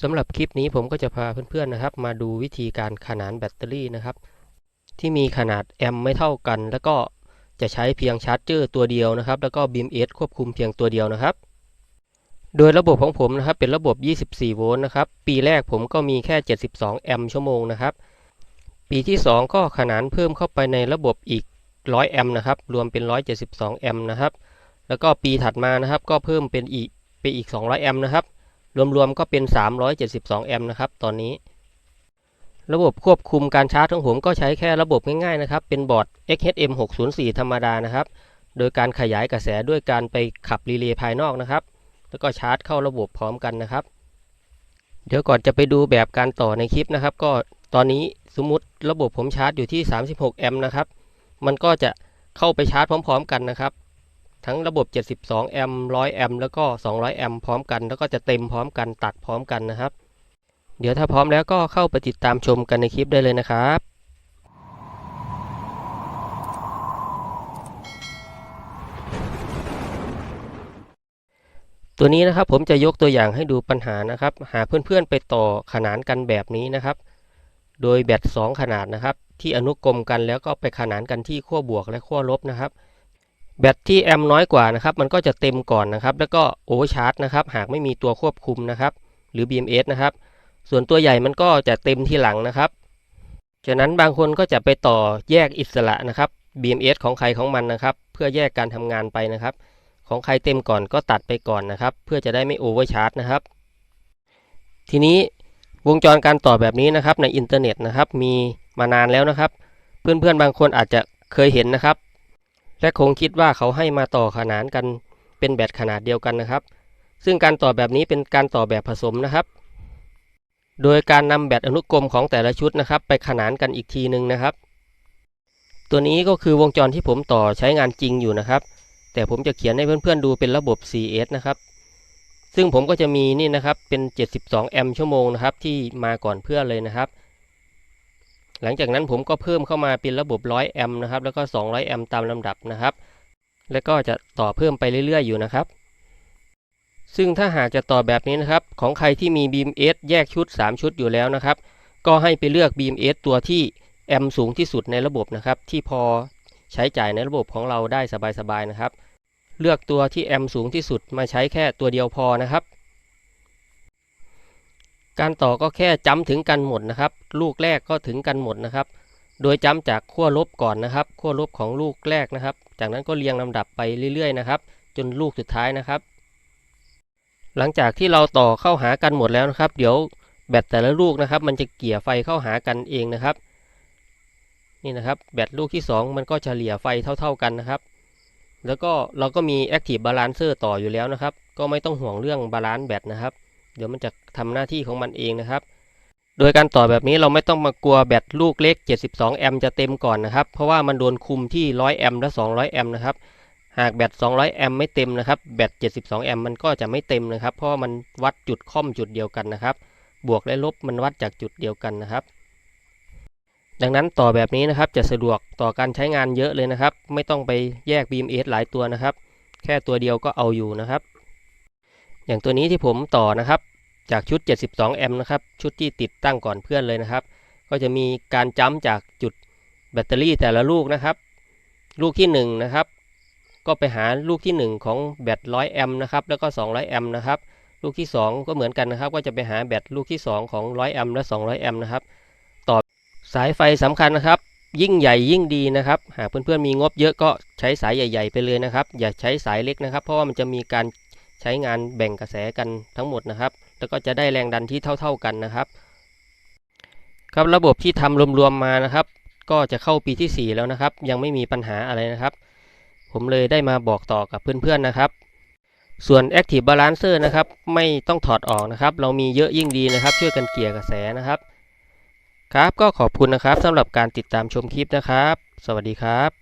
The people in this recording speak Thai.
สำหรับคลิปนี้ผมก็จะพาเพื่อนๆนะครับ มาดูวิธีการขนานแบตเตอรี่นะครับ ที่มีขนาดแอมไม่เท่ากัน แล้วก็จะใช้เพียงชาร์จเจอร์ตัวเดียวนะครับ แล้วก็ BMS ควบคุมเพียงตัวเดียวนะครับ โดยระบบของผมนะครับเป็นระบบ 24 โวลต์นะครับ ปีแรกผมก็มีแค่ 72 แอมป์ชั่วโมงนะครับ ปีที่ 2 ก็ขนานเพิ่มเข้าไปในระบบอีก 100 แอมป์นะครับ รวมเป็น 172 แอมป์นะครับ แล้วก็ปีถัดมานะครับ ก็เพิ่มเป็นอีกไปอีก 200 แอมป์นะครับ รวมๆก็เป็น 372 แอมป์นะครับตอนนี้ ระบบควบคุมการชาร์จของผมก็ใช้แค่ระบบง่ายๆนะครับ เป็นบอร์ด XHM 604ธรรมดานะครับ โดยการขยายกระแสด้วยการไปขับรีเลย์ภายนอกนะครับ แล้วก็ชาร์จเข้าระบบพร้อมกันนะครับ เดี๋ยวก่อนจะไปดูแบบการต่อในคลิปนะครับ ก็ตอนนี้สมมติระบบผมชาร์จอยู่ที่ 36 แอมป์นะครับ มันก็จะเข้าไปชาร์จพร้อม ๆ กันนะครับ ทั้งระบบ 72 แอมป์ 100 แอมป์ แล้วก็ 200 แอมป์พร้อมกัน แล้วก็จะเต็มพร้อมกัน ตัดพร้อมกันนะครับ เดี๋ยวถ้าพร้อมแล้วก็เข้าไปติดตามชมกันในคลิปได้เลยนะครับตัวนี้นะครับผมจะยกตัวอย่างให้ดูปัญหานะครับ หาเพื่อนๆไปต่อขนานกันแบบนี้นะครับ โดยแบต2ขนาดนะครับ ที่อนุกรมกันแล้วก็ไปขนานกันที่ขั้วบวกและขั้วลบนะครับ แบตที่แอมป์น้อยกว่านะครับมันก็จะเต็มก่อนนะครับ แล้วก็โอเวอร์ชาร์จนะครับหากไม่มีตัวควบคุมนะครับหรือ BMS นะครับ ส่วนตัวใหญ่มันก็จะเต็มที่หลังนะครับฉะนั้นบางคนก็จะไปต่อแยกอิสระนะครับ BMS ของใครของมันนะครับ เพื่อแยกการทำงานไปนะครับ ของใครเต็มก่อนก็ตัดไปก่อนนะครับ เพื่อจะได้ไม่โอเวอร์ชาร์จนะครับ ทีนี้วงจรการต่อแบบนี้นะครับในอินเทอร์เน็ตนะครับ มีมานานแล้วนะครับ เพื่อนๆบางคนอาจจะเคยเห็นนะครับ และคงคิดว่าเขาให้มาต่อขนานกันเป็นแบตขนาดเดียวกันนะครับ ซึ่งการต่อแบบนี้เป็นการต่อแบบผสมนะครับ โดยการนำแบตอนุกรมของแต่ละชุดนะครับ ไปขนานกันอีกทีหนึ่งนะครับ ตัวนี้ก็คือวงจรที่ผมต่อใช้งานจริงอยู่นะครับ แต่ผมจะเขียนให้เพื่อนๆดูเป็นระบบ CS นะครับ ซึ่งผมก็จะมีนี่นะครับเป็น 72 แอมป์ชั่วโมงนะครับที่มาก่อนเพื่อนเลยนะครับ หลังจากนั้นผมก็เพิ่มเข้ามาเป็นระบบ 100 แอมป์นะครับ แล้วก็ 200 แอมป์ตามลำดับนะครับ แล้วก็จะต่อเพิ่มไปเรื่อยๆ อยู่นะครับ ซึ่งถ้าหากจะต่อแบบนี้นะครับ ของใครที่มี BMS แยกชุด 3 ชุดอยู่แล้วนะครับ ก็ให้ไปเลือก BMS ตัวที่แอมป์สูงที่สุดในระบบนะครับ ที่พอใช้จ่ายในระบบของเราได้สบายๆนะครับ เลือกตัวที่แอมป์สูงที่สุดมาใช้แค่ตัวเดียวพอนะครับ การต่อก็แค่จ้ำถึงกันหมดนะครับ ลูกแรกก็ถึงกันหมดนะครับ โดยจ้ำจากขั้วลบก่อนนะครับขั้วลบของลูกแรกนะครับ จากนั้นก็เรียงลำดับไปเรื่อยๆนะครับ จนลูกสุดท้ายนะครับ หลังจากที่เราต่อเข้าหากันหมดแล้วนะครับ เดี๋ยวแบตแต่ละลูกนะครับ มันจะเกี่ยไฟเข้าหากันเองนะครับ นี่นะครับ แบตลูกที่ 2 มันก็เฉลี่ยไฟเท่า ๆกันนะครับ แล้วก็เราก็มี Active Balancer ต่ออยู่แล้วนะครับ ก็ไม่ต้องห่วงเรื่องบาลานซ์แบตนะครับ เดี๋ยวมันจะทำหน้าที่ของมันเองนะครับ โดยการต่อแบบนี้เราไม่ต้องมากลัวแบตลูกเล็ก 72 แอมป์จะเต็มก่อนนะครับ เพราะว่ามันโดนคุมที่ 100 แอมป์และ 200 แอมป์นะครับ หากแบต 200 แอมป์ไม่เต็มนะครับ แบต 72 แอมป์มันก็จะไม่เต็มนะครับ เพราะมันวัดจุดค่อมจุดเดียวกันนะครับ บวกและลบมันวัดจากจุดเดียวกันนะครับดังนั้นต่อแบบนี้นะครับจะสะดวกต่อการใช้งานเยอะเลยนะครับ ไม่ต้องไปแยก BMS หลายตัวนะครับ แค่ตัวเดียวก็เอาอยู่นะครับ อย่างตัวนี้ที่ผมต่อนะครับ จากชุด 72 แอมป์นะครับ ชุดที่ติดตั้งก่อนเพื่อนเลยนะครับ ก็จะมีการจ้ำจากจุดแบตเตอรี่แต่ละลูกนะครับ ลูกที่1นะครับ ก็ไปหาลูกที่ 1 ของแบต 100 แอมป์นะครับ แล้วก็ 200 แอมป์นะครับ ลูกที่ 2 ก็เหมือนกันนะครับ ก็จะไปหาแบตลูกที่ 2 ของ 100 แอมป์และ 200 แอมป์นะครับ ต่อสายไฟสำคัญนะครับยิ่งใหญ่ยิ่งดีนะครับ หากเพื่อนๆมีงบเยอะก็ใช้สายใหญ่ ๆ ไปเลยนะครับ อย่าใช้สายเล็กนะครับ เพราะว่ามันจะมีการ ใช้งานแบ่งกระแสกันทั้งหมดนะครับ แล้วก็จะได้แรงดันที่เท่า ๆกันนะครับ ครับระบบที่ทำรวมๆมานะครับ ก็จะเข้าปีที่ 4 แล้วนะครับ ยังไม่มีปัญหาอะไรนะครับ ผมเลยได้มาบอกต่อกับเพื่อนๆนะครับ ส่วน Active Balancer นะครับ ไม่ต้องถอดออกนะครับ เรามีเยอะยิ่งดีนะครับ ช่วยกันเกลี่ยกระแสนะครับ ครับก็ขอบคุณนะครับสำหรับการติดตามชมคลิปนะครับ สวัสดีครับ